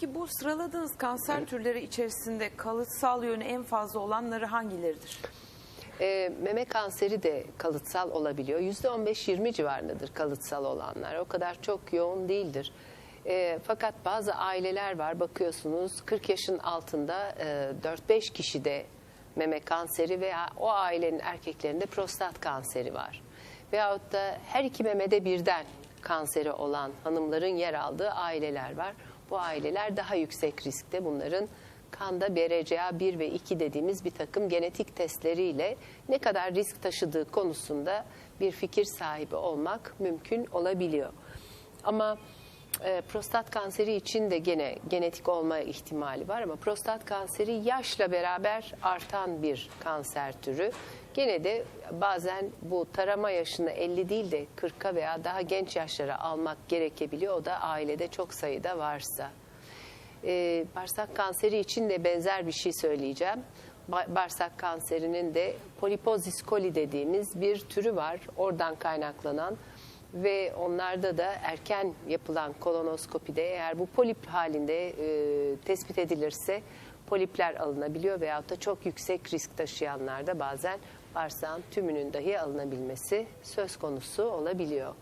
Peki bu sıraladığınız kanser türleri içerisinde kalıtsal yönü en fazla olanları hangileridir? E, meme kanseri de kalıtsal olabiliyor. %15-20 civarındadır kalıtsal olanlar. O kadar çok yoğun değildir. E, fakat bazı aileler var bakıyorsunuz 40 yaşın altında e, 4-5 kişide meme kanseri veya o ailenin erkeklerinde prostat kanseri var. Veyahut da her iki memede birden kanseri olan hanımların yer aldığı aileler var. Bu aileler daha yüksek riskte bunların kanda BRCA1 ve 2 dediğimiz bir takım genetik testleriyle ne kadar risk taşıdığı konusunda bir fikir sahibi olmak mümkün olabiliyor. Ama e, prostat kanseri için de gene genetik olma ihtimali var ama prostat kanseri yaşla beraber artan bir kanser türü. Gene de bazen bu tarama yaşını 50 değil de 40'a veya daha genç yaşlara almak gerekebiliyor. O da ailede çok sayıda varsa. Ee, bağırsak kanseri için de benzer bir şey söyleyeceğim. Ba- bağırsak kanserinin de polipozis coli dediğimiz bir türü var. Oradan kaynaklanan ve onlarda da erken yapılan kolonoskopide eğer bu polip halinde e, tespit edilirse polipler alınabiliyor veyahut da çok yüksek risk taşıyanlarda bazen bağırsağın tümünün dahi alınabilmesi söz konusu olabiliyor.